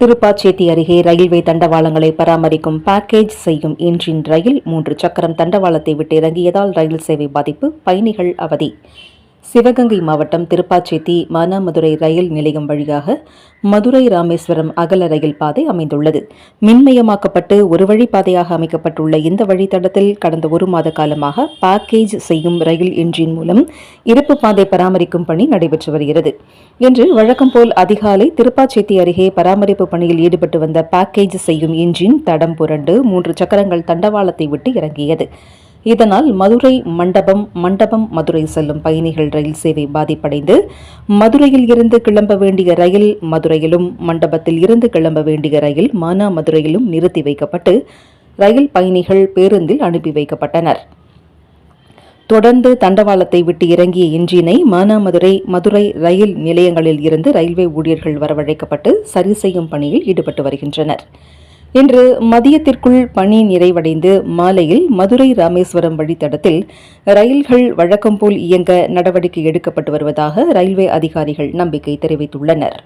திருப்பாச்சேத்தி அருகே ரயில்வே தண்டவாளங்களை பராமரிக்கும் பேக்கேஜ் செய்யும் இன்ஜின் ரயில் மூன்று சக்கரம் தண்டவாளத்தை விட்டு இறங்கியதால் ரயில் சேவை பாதிப்பு பயணிகள் அவதி. சிவகங்கை மாவட்டம் திருப்பாச்சேத்தி மானாமதுரை ரயில் நிலையம் வழியாக மதுரை ராமேஸ்வரம் அகல ரயில் பாதை அமைந்துள்ளது. மின்மயமாக்கப்பட்டு ஒரு வழி பாதையாக அமைக்கப்பட்டுள்ள இந்த வழித்தடத்தில் கடந்த ஒரு மாத காலமாக பேக்கேஜ் செய்யும் ரயில் என்ஜின் மூலம் இருப்பு பாதை பராமரிக்கும் பணி நடைபெற்று வருகிறது. இன்று வழக்கம் போல் அதிகாலை திருப்பாச்சேத்தி அருகே பராமரிப்பு பணியில் ஈடுபட்டு வந்த பேக்கேஜ் செய்யும் என்ஜின் தடம் புரண்டு மூன்று சக்கரங்கள் தண்டவாளத்தை விட்டு இறங்கியது. இதனால் மதுரை மண்டபம் மண்டபம் மதுரை செல்லும் பயணிகள் ரயில் சேவை பாதிப்படைந்து மதுரையில் இருந்து கிளம்ப வேண்டிய ரயில் மதுரையிலும் மண்டபத்தில் இருந்து கிளம்ப வேண்டிய ரயில் மானாமதுரையிலும் நிறுத்தி வைக்கப்பட்டு ரயில் பயணிகள் பேருந்தில் அனுப்பி வைக்கப்பட்டனர். தொடர்ந்து தண்டவாளத்தை விட்டு இறங்கிய இன்ஜினை மானாமதுரை மதுரை ரயில் நிலையங்களில் இருந்து ரயில்வே ஊழியர்கள் வரவழைக்கப்பட்டு சரி செய்யும் பணியில் ஈடுபட்டு வருகின்றனர். இன்று மதியத்திற்குள் பணி நிறைவடைந்து மாலையில் மதுரை ராமேஸ்வரம் வழித்தடத்தில் ரயில்கள் வழக்கம் போல் இயங்க நடவடிக்கை எடுக்கப்பட்டு வருவதாக ரயில்வே அதிகாரிகள் நம்பிக்கை தெரிவித்துள்ளனர்.